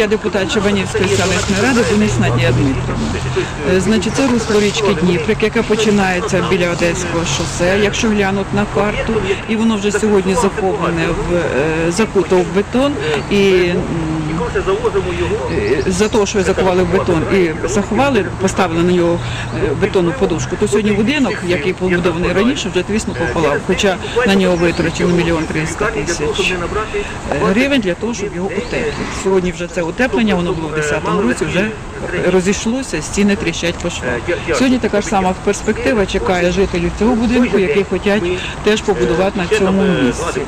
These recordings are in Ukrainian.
Я депутат Чабанівської селищної ради Денис Надія Дмитрівна. Е, Значить, це русло річки Дніприк, яке починається біля Одеського шосе, якщо глянуть на карту, і воно вже сьогодні заховане в е, закуто бетон і за те, що закували в бетон і заховали, поставили на нього е, бетонну подушку, то сьогодні будинок, який побудований раніше, вже тріснув пополам, хоча на нього витрачено мільйон триста тисяч е, гривень для того, щоб його утеплити. Сьогодні вже це утеплення, воно було в 10-му році, вже розійшлося, стіни тріщать по швах. Сьогодні така ж сама перспектива чекає жителів цього будинку, які хочуть теж побудувати на цьому місці.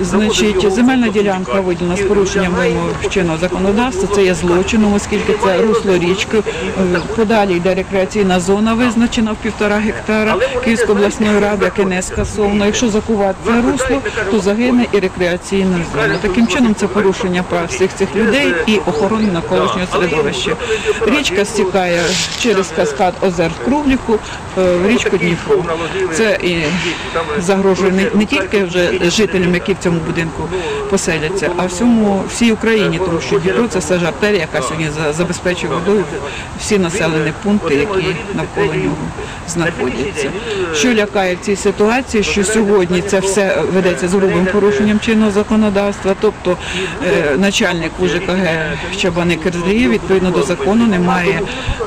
Значить, земельна ділянка виділена з порушенням вимог чинного законодавства. Це є злочином, оскільки це русло річки. Е, Подалі йде рекреаційна зона, визначена в півтора гектара Київської обласної ради, яке не скасовано. Якщо закувати це русло, то загине і рекреаційна зона. Таким чином це порушення прав всіх цих людей і охорони навколишнього середовища. Річка стікає через каскад озер в е, в річку Дніпро. Це і загрожує не тільки вже жителям, які в цьому будинку поселяться, а всьому всій Україні, тому що Дніпро це все яка сьогодні за- забезпечує водою всі населені пункти, які навколо нього знаходяться. Що лякає в цій ситуації, що сьогодні це все ведеться з грубим порушенням чинного законодавства, тобто е, начальник УЖКГ Чабани Керзлії відповідно до закону не має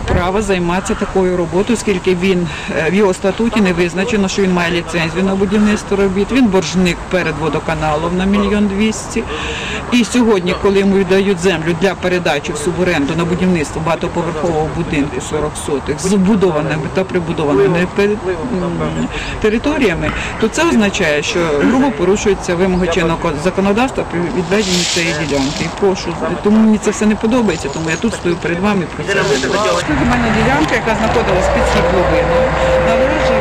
права займатися такою роботою, оскільки він е, в його статуті не визначено, що він має ліцензію на будівництво робіт. Він боржник перед водоканалом на мільйон двісті. І сьогодні, коли йому віддають землю для передачі в суборенду на будівництво багатоповерхового будинку 40 сотих з вбудованими та прибудованими територіями, то це означає, що грубо порушуються вимоги чинного законодавства при відведенні цієї ділянки. І прошу, тому мені це все не подобається, тому я тут стою перед вами про це. Земельна ділянка, яка знаходилась під свердловиною,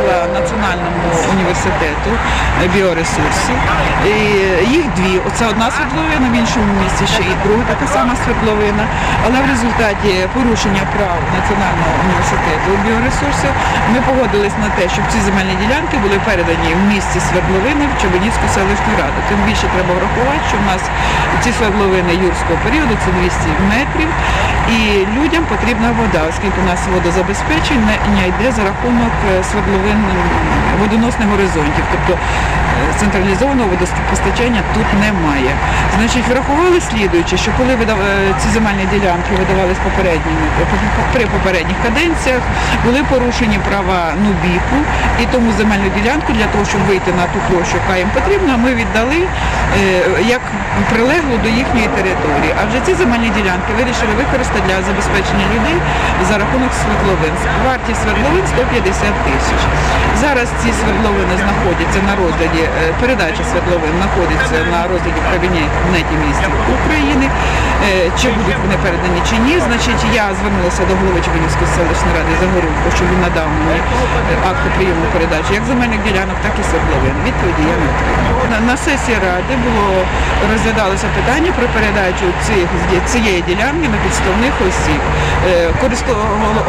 належала Національному університету біоресурсів. І їх дві. Оце одна свердловина, в іншому місці ще і друга така сама свердловина. Але в результаті порушення прав Національного університету біоресурсів ми погодились на те, щоб ці земельні ділянки були передані в місті свердловини в Чобанівську селищну раду. Тим більше треба врахувати, що в нас ці свердловини юрського періоду це 200 метрів. І людям потрібна вода, оскільки у нас водозабезпечення йде за рахунок е, свердловин водоносних горизонтів. Тобто е, централізованого водопостачання тут немає. Значить, врахували слідуючи, що коли е, ці земельні ділянки видавались попередніми при попередніх каденціях, були порушені права Нубіку, і тому земельну ділянку для того, щоб вийти на ту площу, яка їм потрібна, ми віддали як прилеглу до їхньої території. А вже ці земельні ділянки вирішили використати для забезпечення людей за рахунок свердловин. Вартість свердловин 150 тисяч. Зараз ці свердловини знаходяться на розгляді, е, передача свердловин знаходиться на розгляді в кабінеті міністрів України. Е, Чи будуть вони передані чи ні. Значить, я звернулася до голови Чебанівської селищної ради Загорулько, щоб він надав мені е, акти прийому передачі як земельних ділянок, так і свердловин. Відповіді я не отримала. На, сесії ради було розглядалося питання про передачу цих цієї ділянки на підставних осіб. Е,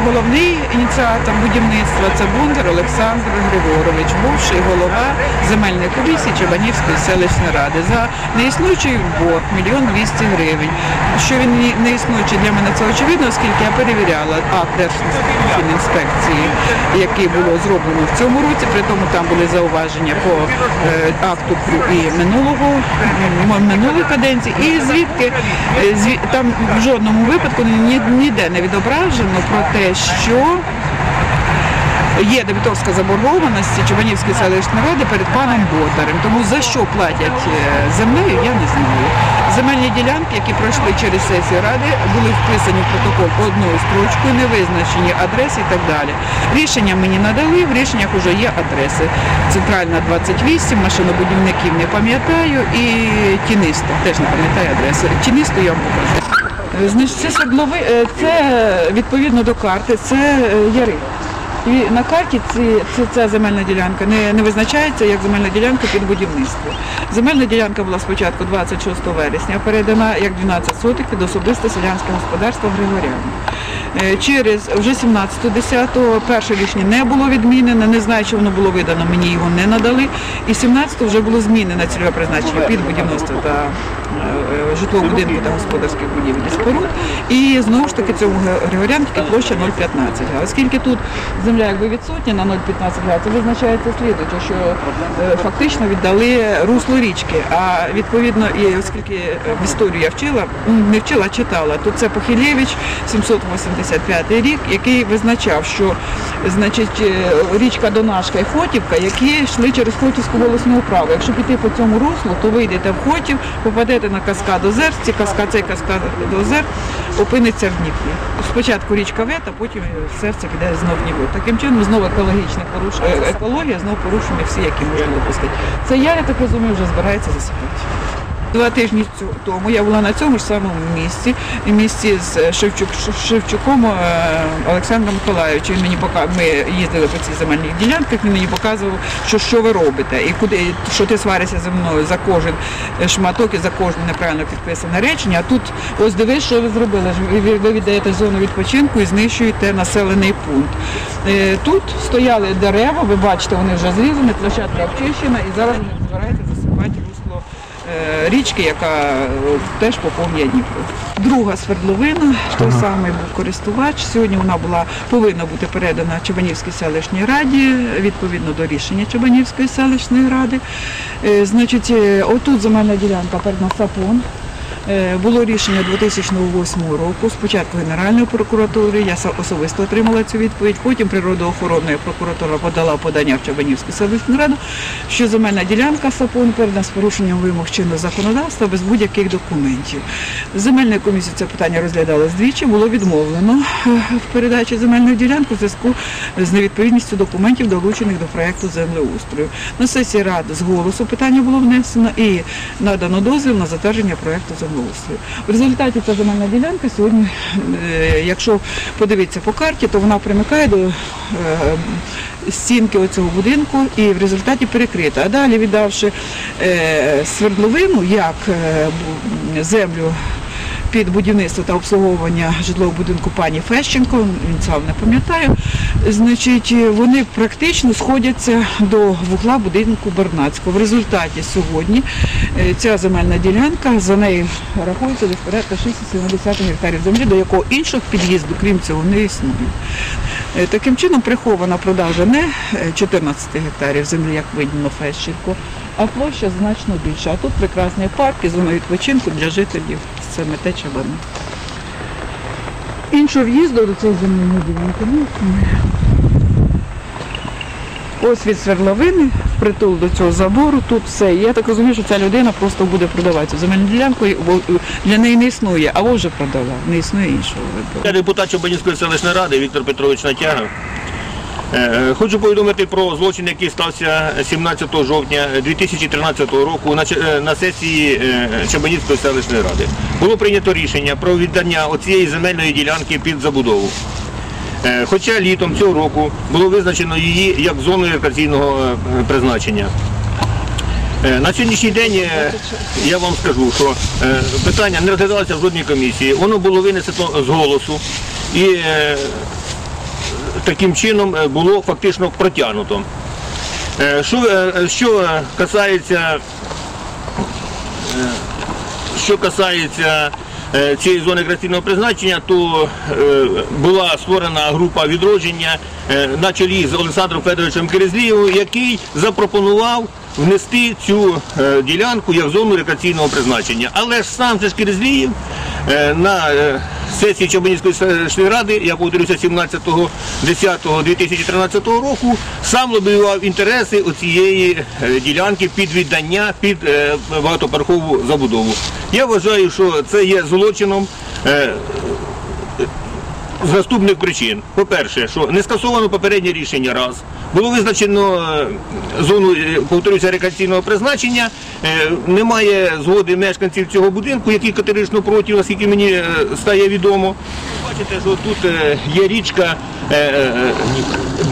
головний ініціатор будівництва це Бондар Олександр Григорович, бувший голова земельної комісії Чабанівської селищної ради за неіснуючий борг мільйон двісті гривень. Що він не- існуючий для мене це очевидно, оскільки я перевіряла акт Держінспекції, який було зроблено в цьому році. При тому там були зауваження по е, акту і минулого минулої каденції. І звідки е, там в жодному випадку ні- ніде не відображено про те, що Є дебіторська заборгованості Чубанівської селищної ради перед паном Ботарем. Тому за що платять е, землею, я не знаю. Земельні ділянки, які пройшли через сесію ради, були вписані в протокол одною строчкою, не визначені адреси і так далі. Рішення мені надали, в рішеннях вже є адреси. Центральна 28, машинобудівників не пам'ятаю, і тінисто теж не пам'ятаю адреси. Тінисто я вам покажу. Е, Значить, це свердлови, е, це відповідно до карти, це яри. І на карті ця земельна ділянка не, не визначається як земельна ділянка під будівництво. Земельна ділянка була спочатку 26 вересня, передана як 12 сотих під особисте селянське господарство Григоряна. Е, Через вже 17.10 перше рішення не було відмінене, не знаю, чи воно було видано, мені його не надали. І 17 вже було змінене цільове призначення під будівництво та е, е, житлового будинку та господарських будівель споруд. І знову ж таки цьому Григорян тільки площа 0,15 га. Оскільки тут земля якби відсутня на 0,15 га, це визначається слідуюче, що фактично віддали русло річки. А відповідно, і оскільки в історію я вчила, не вчила, а читала, то це Похилєвич, 785 рік, який визначав, що значить, е, річка Донашка і Хотівка, які йшли через Хотівську волосну управу. Якщо піти по цьому руслу, то вийдете в Хотів, попадете на каскад озер, ці каскад, цей каскад озер опиниться в Дніпрі. Спочатку річка Вета, потім серце піде знов в Дніпро. Таким чином знову екологічне поруш... е, екологія, знову порушення всі, які можна допустити. Це я, я так розумію, вже збирається засипати. Два тижні тому я була на цьому ж самому місці, в місті з Шевчук, Шевчуком е, Олександром Миколаївичем. Мені ми їздили по цих земельних ділянках, він мені показував, що, що ви робите, і куди що ти сваришся зі мною за кожен шматок і за кожне неправильно підписане речення. А тут ось дивись, що ви зробили. Ви, віддаєте зону відпочинку і знищуєте населений пункт. Е, Тут стояли дерева, ви бачите, вони вже зрізані, площадка обчищена, і зараз вони е, річки, яка е, теж поповнює Дніпро. Друга свердловина, той самий був користувач. Сьогодні вона була повинна бути передана Чебанівській селищній раді відповідно до рішення Чебанівської селищної ради. Е, Значить, е, отут земельна ділянка передана Сапон. Е, Було рішення 2008 року. Спочатку Генеральної прокуратури, я особисто отримала цю відповідь. Потім природоохоронна прокуратура подала подання в Чабанівську селищну раду, що земельна ділянка Сапон передана з порушенням вимог чинного законодавства без будь-яких документів. Земельна комісія це питання розглядала здвічі, було відмовлено е, в передачі земельної ділянки в зв'язку з невідповідністю документів, долучених до проекту землеустрою. На сесії ради з голосу питання було внесено і надано дозвіл на затвердження проекту землеустрою. В результаті ця земельна ділянка сьогодні, е, якщо подивитися по карті, то вона примикає до е, стінки оцього будинку і в результаті перекрита. А далі, віддавши е, свердловину як землю під будівництво та обслуговування житлового будинку пані Фещенко, він сам не пам'ятаю, значить, вони практично сходяться до вугла будинку Бернацького. В результаті сьогодні е, ця земельна ділянка, за нею рахується десь порядка 6,7 гектарів землі, до якого іншого під'їзду, крім цього, не існує. Е, Таким чином прихована продажа не е, 14 гектарів землі, як видно Фещенко, а площа значно більша. А тут прекрасний парк і зона відпочинку для жителів це мете чабани. Іншого в'їзду до цієї земельної ділянки не існує. Ось від свердловини, впритул до цього забору, тут все. Я так розумію, що ця людина просто буде продавати цю земельну ділянку, бо, е, для неї не існує, а вже продала, не існує іншого вибору. Я депутат Чобанівської селищної ради Віктор Петрович Натяга. Е, Хочу повідомити про злочин, який стався 17 жовтня 2013 року на, е, сесії е, Чабанівської селищної ради. Було прийнято рішення про віддання оцієї земельної ділянки під забудову. Е, Хоча літом цього року було визначено її як зоною рекреаційного е, призначення. Е, На сьогоднішній день е, я вам скажу, що е, питання не розглядалося в жодній комісії. Воно було винесено з голосу і е, таким чином е, було фактично протягнуто. Е, Що, е, що касається, що касається цієї зони рекреаційного призначення, то була створена група відродження на чолі з Олександром Федоровичем Керезлієвим, який запропонував внести цю е, ділянку як зону рекреаційного призначення. Але ж сам же ж Керезлієв е, на е, сесії Чабанівської селищної ради, я повторюся, 17.10.2013 року, сам лобіював інтереси оцієї е, ділянки під віддання під багатоповерхову забудову. Я вважаю, що це є злочином. з наступних причин. По-перше, що не скасовано попереднє рішення раз. Було визначено е, зону, е, повторюся, рекреаційного призначення. Е, Немає згоди мешканців цього будинку, які категорично проти, наскільки мені стає відомо. Бачите, що тут є річка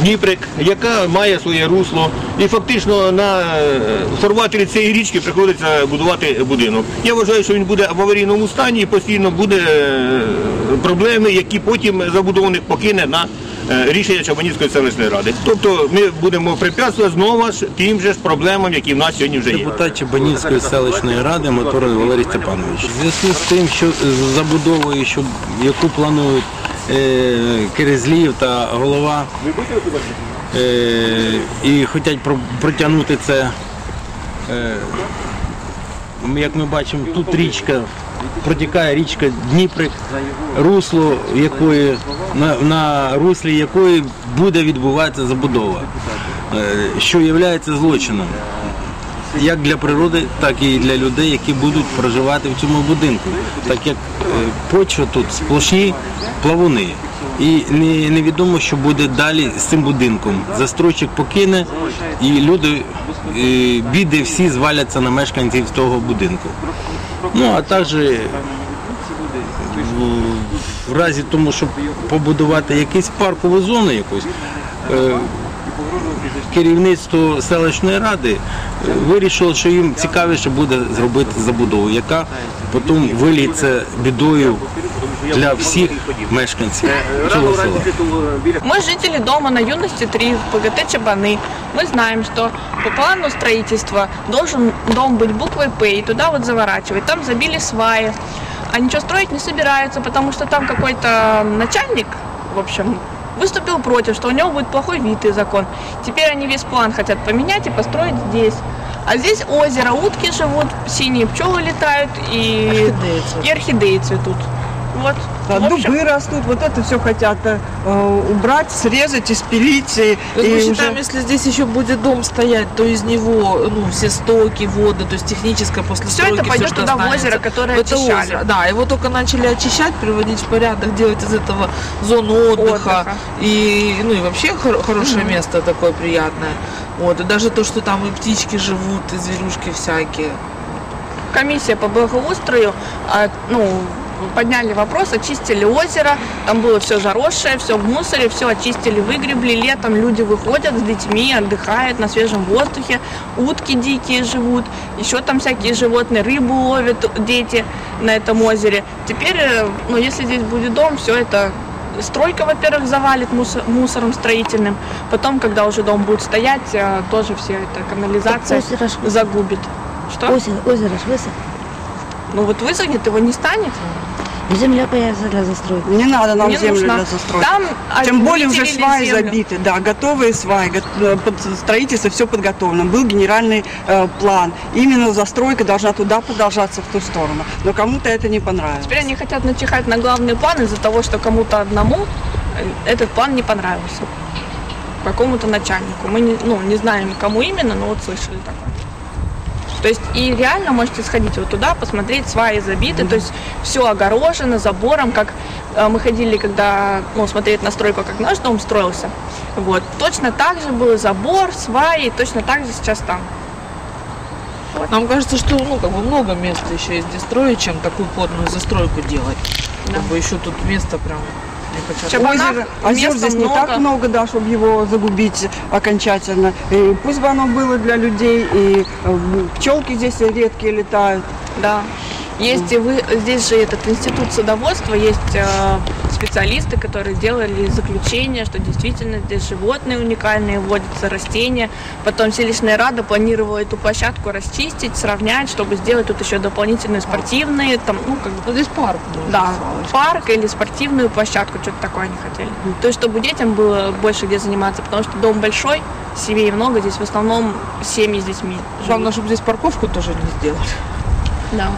Дніприк, яка має своє русло. І фактично на фарватері цієї річки приходиться будувати будинок. Я вважаю, що він буде в аварійному стані і постійно буде проблеми, які потім забудовник покине на рішення Чабанівської селищної ради. Тобто ми будемо препятствувати знову ж тим же ж проблемам, які в нас сьогодні вже є. Депутат Чебанівської селищної ради Моторин Валерій Степанович. У зв'язку з тим, що з забудовою, що, яку планують е, Киризлів та голова, е, і хочуть протягнути це, е, як ми бачимо, тут річка, протікає річка Дніприк, русло якої, на, на руслі якої буде відбуватися забудова, е, що є злочином як для природи, так і для людей, які будуть проживати в цьому будинку. Так як е, почва тут сплошні плавуни. І не, невідомо, що буде далі з цим будинком. Застройщик покине і люди, е, біди всі зваляться на мешканців того будинку. Ну а також в, разі тому, щоб побудувати якусь паркову зону якусь. е, керівництво селищної ради е, вирішило, що їм цікавіше буде зробити забудову, яка потім виліться бідою для всіх мешканців цього села. Мы жители дома на юности 3 в ПГТ Чабаны. Мы знаем, что по плану строительства должен дом быть буквой П и туда вот заворачивать. Там забили сваи. А ничего строить не собираются, потому что там какой-то начальник, в общем, выступил против, что у него будет плохой вид и закон. Теперь они весь план хотят поменять и построить здесь. А здесь озеро, утки живут, синие пчелы летают и и орхидеи цветут. Вот. Да, В общем, дубы растут, вот это все хотят э, убрать, срезать, испилить. И, То есть и мы уже- считаем, если здесь еще будет дом стоять, то из него ну, все стоки, воды, то есть техническое после стройки, это пойдет что туда в озеро, которое в это очищали. озеро. Да, его только начали очищать, приводить в порядок, делать из этого зону отдыха. Отдыха. И, ну, и вообще хор- хорошее место такое приятное. Вот, и даже то, что там и птички живут, и зверюшки всякие. комиссия по благоустрою, а, ну, подняли вопрос, очистили озеро, там было все заросшее, все в мусоре, все очистили, выгребли. Летом люди выходят с детьми, отдыхают на свежем воздухе, утки дикие живут, еще там всякие животные, рыбу ловят дети на этом озере. Теперь, э, ну, если здесь будет дом, все это Стройка, во-первых, завалит мусор- мусором строительным. Потом, когда уже дом будет стоять, э, тоже все это канализация Так озеро загубит. Что? Озеро, озеро ж высохло. Ну вот высохнет, его не станет. Земля появится для застройки. Не надо нам Не землю нужно. для застройки. Там Тем более уже сваи землю. забиты, да, готовые сваи, э, под строительство все подготовлено. Был генеральный э, план. Именно застройка должна туда продолжаться в ту сторону. Но кому-то это не понравилось. Теперь они хотят начихать на главный план из-за того, что кому-то одному э, этот план не понравился. Какому-то начальнику. Мы не, ну, не знаем, кому именно, но вот слышали такое. То есть и реально можете сходить вот туда, посмотреть, сваи забиты, то есть все огорожено забором, как э, мы ходили, когда ну, смотреть на стройку, как наш дом строился. Вот. Точно так же был забор, сваи, точно так же сейчас там. Нам кажется, что ну, как бы много места еще есть где строить, чем такую плотную застройку делать. Да. Как бы еще тут место прям. Чабанах Озеро, озер здесь не много. так много, да, чтобы его загубить окончательно. И пусть бы оно было для людей, и э, пчелки здесь редкие летают. Да. Есть и вы, здесь же этот институт садоводства, есть э, специалисты, которые делали заключение, что действительно здесь животные уникальные, водятся растения. Потом селищная рада планировала эту площадку расчистить, сравнять, чтобы сделать тут еще дополнительные спортивные, там, ну, как бы, Ну, здесь парк. да, парк или спортивную площадку, что-то такое они хотели. То есть, чтобы детям было больше где заниматься, потому что дом большой, семей много, здесь в основном семьи с детьми. Главное, чтобы здесь парковку тоже не сделали. Да.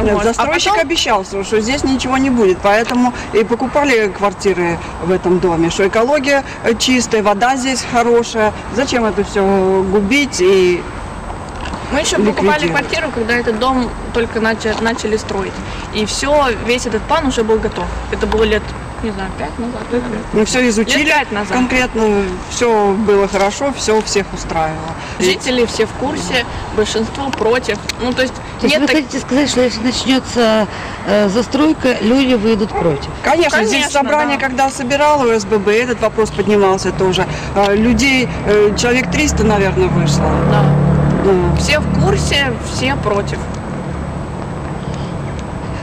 Нет, Вот. Застройщик а потом- обещал, что, здесь ничего не будет, поэтому и покупали квартиры в этом доме, что экология э, чистая, вода здесь хорошая. Зачем это все губить и Мы еще покупали квартиру, когда этот дом только начали, начали строить. И все, весь этот план уже был готов. Это было лет не знаю, пять назад. Мы все изучили, Лет пять назад. конкретно все было хорошо, все всех устраивало. Жители все в курсе, большинство против. Ну, то есть То есть нет вы так- хотите сказать, что если начнется э, застройка, люди выйдут против? Конечно, здесь Конечно, собрание, да. когда собирало ОСББ, этот вопрос поднимался тоже. Э, Людей, э, человек 300, наверное, вышло. Да. Да. Все в курсе, все против.